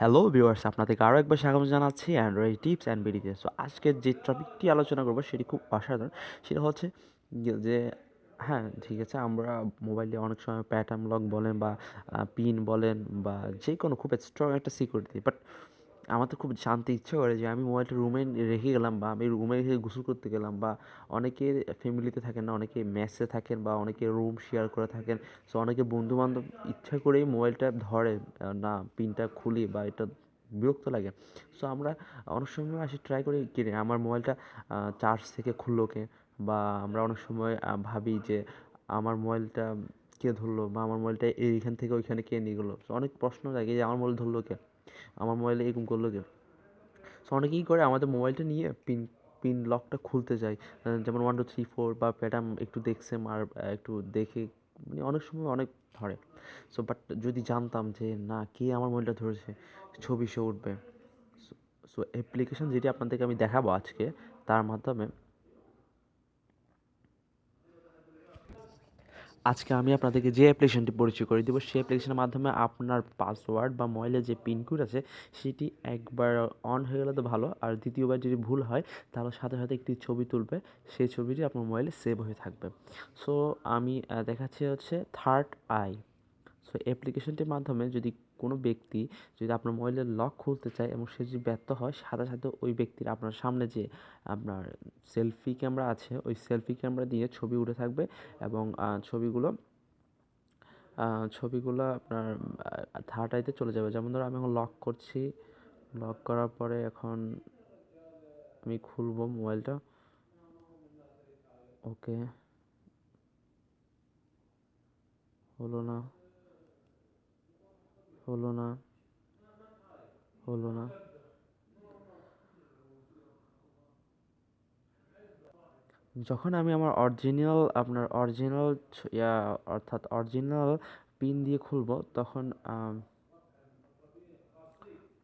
Hello viewers আপনাদেরকে আরও একবার স্বাগত জানাচ্ছি অ্যান্ড্রয়েড টিপস অ্যান্ড বিডিতে সো আজকের যে টপিকটি আলোচনা করব, সেটি খুব অসাধারণ। সেটা হচ্ছে যে- হ্যাঁ ঠিক আছে, আমরা মোবাইলে অনেক সময় প্যাটার্ন লক বলেন বা পিন বলেন বা যে কোনো খুব স্ট্রং একটা সিকিউরিটি বাট আমার তো খুব জানতে ইচ্ছে করে যে আমি মোবাইলটা রুমে রেখে গেলাম বা আমি রুমে রেখে গোসল করতে গেলাম বা অনেকে ফ্যামিলিতে থাকেন না, অনেকে মেসে থাকেন বা অনেকে রুম শেয়ার করে থাকেন সো অনেকে বন্ধু বান্ধব ইচ্ছা করেই মোবাইলটা ধরে না পিনটা খুলি বা এটা বিরক্ত লাগে। সো আমরা অনেক সময় আসি ট্রাই করি কিনে আমার মোবাইলটা চার্জ থেকে খুললো কে? বা আমরা অনেক সময় ভাবি যে আমার মোবাইলটা কে ধরলো বা আমার মোবাইলটা এইখান থেকে ওইখানে কে নিয়ে গেলো? অনেক প্রশ্ন লাগে যে আমার মোবাইল ধরলো কে? আমার মোবাইলে এরকম করল কে সো অনেকেই করে, আমাদের মোবাইলটা নিয়ে পিন পিন লকটা খুলতে যায়। যেমন ওয়ান টু থ্রি ফোর বা প্যাটার্ন একটু দেখছে, আর একটু দেখে মানে অনেক সময় অনেক ধরে। সো বাট যদি জানতাম যে, না, কে আমার মোবাইলটা ধরেছে? ছবি শো উঠবে। সো অ্যাপ্লিকেশন যেটি আপনাদেরকে আমি দেখাবো আজকে, তার মাধ্যমে আজকে আমি আপনাদেরকে যে অ্যাপ্লিকেশনটি পরিচয় করে দেবো, সেই অ্যাপ্লিকেশনের মাধ্যমে আপনার পাসওয়ার্ড বা মোবাইলের যে পিনকোড আছে, সেটি একবার অন হয়ে গেলে তো ভালো। আর দ্বিতীয়বার যদি ভুল হয়, তাহলে সাথে সাথে একটি ছবি তুলবে। সেই ছবিটি আপনার মোবাইলে সেভ হয়ে থাকবে। সো আমি দেখাচ্ছি হচ্ছে থার্ড আই সো অ্যাপ্লিকেশনটির মাধ্যমে যদি কোনো ব্যক্তি যদি আপনার মোবাইলের লক খুলতে চায় এবং সে যদি ব্যর্থ হয়, সাথে সাথে ওই ব্যক্তির আপনার সামনে যে আপনার সেলফি ক্যামেরা আছে, ওই সেলফি ক্যামেরা দিয়ে ছবি উঠে থাকবে এবং ছবিগুলো ছবিগুলো আপনার থার্ড আইতে চলে যাবে। যেমন ধরো আমি এখন লক করছি লক করার পরে এখন আমি খুলবো মোবাইলটা। ওকে হলো না। হলো না। হলো না। যখন আমি আমার অরিজিনাল আপনার অরিজিনাল ইয়া, অর্থাৎ অরিজিনাল পিন দিয়ে খুলবো, তখন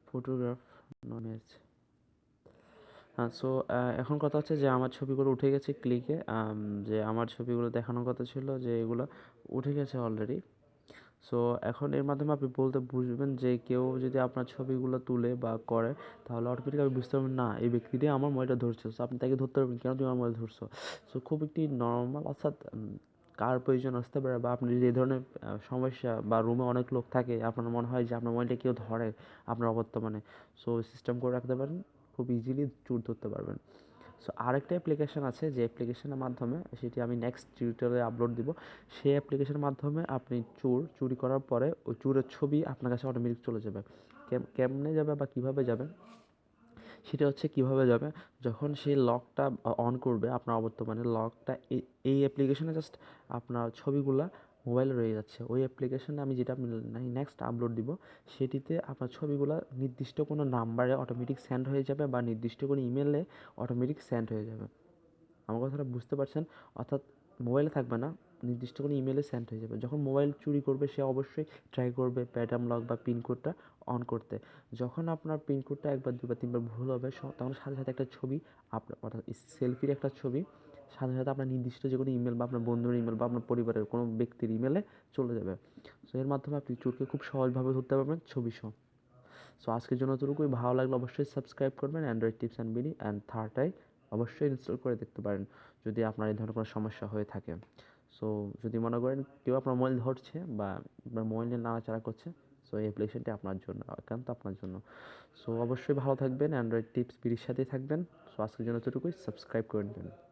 ফটোগ্রাফ নলেজ হ্যাঁ সো এখন কথা হচ্ছে যে আমার ছবিগুলো উঠে গেছে ক্লিকে যে আমার ছবিগুলো দেখানোর কথা ছিল, যে এগুলো উঠে গেছে অলরেডি সো এখন এর মাধ্যমে আপনি বলতে বুঝবেন যে কেউ যদি আপনার ছবিগুলো তুলে বা করে, তাহলে অটোমেটিক আপনি বুঝতে পারবেন, না, এই ব্যক্তিটি আমার মোবাইলটা ধরছে। সো আপনি তাকে ধরতে পারবেন, কেন তুমি আমার মোবাইল ধরছো? সো খুব একটি নর্মাল অর্থাৎ কার প্রয়োজন আসতে পারে বা আপনি যদি ধরনের সমস্যা বা রুমে অনেক লোক থাকে, আপনার মনে হয় যে আপনার মোবাইলটা কেউ ধরে আপনার অবর্তমানে। সো সিস্টেম করে রাখতে পারেন, খুব ইজিলি চুর ধরতে পারবেন। সো আরেকটা অ্যাপ্লিকেশন আছে, যে অ্যাপ্লিকেশনের মাধ্যমে সেটি আমি নেক্সট টিউটোরিয়ালে আপলোড দিব। সেই অ্যাপ্লিকেশনের মাধ্যমে আপনি চোর, চুরি করার পরে ওই চোরের ছবি আপনার কাছে অটোমেটিক চলে যাবে। কেম- কেমনে যাবে বা কীভাবে যাবে? সেটা হচ্ছে কীভাবে যাবে? যখন সেই লকটা অন করবে, আপনার অবর্তমানে লকটা এই অ্যাপ্লিকেশনে জাস্ট আপনার ছবিগুলা মোবাইলে রয়ে যাচ্ছে। ওই অ্যাপ্লিকেশনে আমি যেটা নেক্সট আপলোড দিব, সেটিতে আপনার ছবিগুলা নির্দিষ্ট কোনো নাম্বারে অটোমেটিক সেন্ড হয়ে যাবে বা নির্দিষ্ট কোনো ইমেলে অটোমেটিক সেন্ড হয়ে যাবে। আমার কথাটা বুঝতে পারছেন? অর্থাৎ মোবাইলে থাকবে না, নির্দিষ্ট কোনো ইমেলে সেন্ড হয়ে যাবে। যখন মোবাইল চুরি করবে, সে অবশ্যই ট্রাই করবে প্যাটার্ন লক বা পিনকোডটা অন করতে। যখন আপনার পিনকোডটা একবার, দুবার, তিনবার ভুল হবে তখন সাথে সাথে একটা ছবি আপনার অর্থাৎ সেলফির একটা ছবি সাথে সাথে আপনার নির্দিষ্ট যে কোনো ইমেল বা আপনার বন্ধুর ইমেল বা আপনার পরিবারের কোনো ব্যক্তির ইমেলে চলে যাবে। সো এর মাধ্যমে আপনি চোরকে খুব সহজভাবে ধরতে পারবেন ছবি সহ। সো আজকের জন্য এতটুকুই। ভালো লাগলে অবশ্যই সাবস্ক্রাইব করবেন Android tips and BD and third eye অবশ্যই ইনস্টল করে দেখতে পারেন যদি আপনার এই ধরনের কোনো সমস্যা হয়ে থাকে। সো যদি মনে করেন কেউ আপনার মোবাইল ধরছে বা আপনার মোবাইল নিয়ে নাড়াচাড়া করছে সো এই অ্যাপ্লিকেশনটি আপনার জন্য, একান্ত আপনার জন্য। সো অবশ্যই ভালো থাকবেন অ্যান্ড্রয়েড টিপস বিডির সাথেই থাকবেন। সো আজকের জন্য এতটুকুই। সাবস্ক্রাইব করে দেবেন